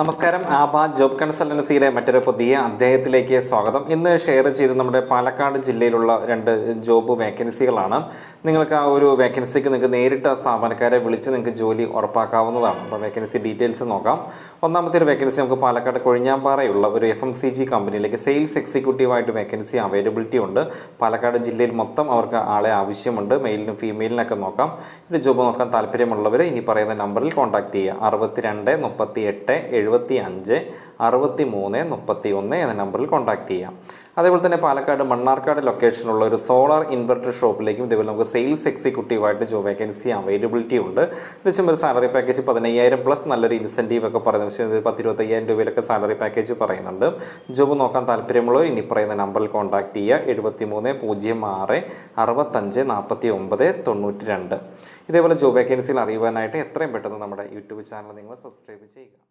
നമസ്കാരം. ആബ ജോബ് കൺസൾട്ടൻസിയിലെ മറ്റൊരു പുതിയ അദ്ദേഹത്തിലേക്ക് സ്വാഗതം. ഇന്ന് ഷെയർ ചെയ്ത് നമ്മുടെ പാലക്കാട് ജില്ലയിലുള്ള രണ്ട് ജോബ് വേക്കൻസികളാണ്. നിങ്ങൾക്ക് ആ ഒരു വേക്കൻസിക്ക് നിങ്ങൾക്ക് നേരിട്ട് സ്ഥാപനക്കാരെ വിളിച്ച് നിങ്ങൾക്ക് ജോലി ഉറപ്പാക്കാവുന്നതാണ്. അപ്പോൾ വേക്കൻസി ഡീറ്റെയിൽസ് നോക്കാം. ഒന്നാമത്തെ ഒരു വേക്കൻസി നമുക്ക് പാലക്കാട് കൊഴിഞ്ഞാമ്പാറയുള്ള ഒരു എഫ് എം സി ജി കമ്പനിയിലേക്ക് സെയിൽസ് എക്സിക്യൂട്ടീവായിട്ട് വേക്കൻസി അവൈലബിലിറ്റി ഉണ്ട്. പാലക്കാട് ജില്ലയിൽ മൊത്തം അവർക്ക് ആളെ ആവശ്യമുണ്ട്. മെയിലിനും ഫീമെയിലിനൊക്കെ നോക്കാം. ഇത് ജോബ് നോക്കാൻ താല്പര്യമുള്ളവർ ഇനി പറയുന്ന നമ്പറിൽ കോൺടാക്ട് ചെയ്യുക. അറുപത്തി രണ്ട് മുപ്പത്തി എട്ട് എഴുപത്തി അഞ്ച് അറുപത്തി മൂന്ന് മുപ്പത്തി ഒന്ന് എന്ന നമ്പറിൽ കോൺടാക്ട് ചെയ്യാം. അതേപോലെ തന്നെ പാലക്കാട് മണ്ണാർക്കാട് ലൊക്കേഷനുള്ള ഒരു സോളാർ ഇൻവെർട്ടർ ഷോപ്പിലേക്കും ഇതേപോലെ നമുക്ക് സെയിൽസ് എക്സിക്യൂട്ടീവായിട്ട് ജോബ് വേക്കൻസി അവൈലബിലിറ്റി ഉണ്ട്. ഏകദേശം ഒരു സാലറി പാക്കേജ് പതിനയ്യായിരം പ്ലസ് നല്ലൊരു ഇൻസെന്റീവ് ഒക്കെ പറയുന്നത് പക്ഷേ ഇത് പത്ത് ഇരുപത്തയ്യായിരം രൂപയിലൊക്കെ സാലറി പാക്കേജ് പറയുന്നുണ്ട്. ജോബ് നോക്കാൻ താല്പര്യമുള്ളവർ ഇനി പറയുന്ന നമ്പറിൽ കോൺടാക്ട് ചെയ്യുക. എഴുപത്തി മൂന്ന് പൂജ്യം ആറ് അറുപത്തഞ്ച് നാൽപ്പത്തി ഒമ്പത് തൊണ്ണൂറ്റി രണ്ട് ഇതേപോലെ ജോബ് വേക്കൻസിയിൽ അറിയുവാനായിട്ട് എത്രയും പെട്ടെന്ന് നമ്മുടെ യൂട്യൂബ് ചാനൽ നിങ്ങൾ സബ്സ്ക്രൈബ് ചെയ്യുക.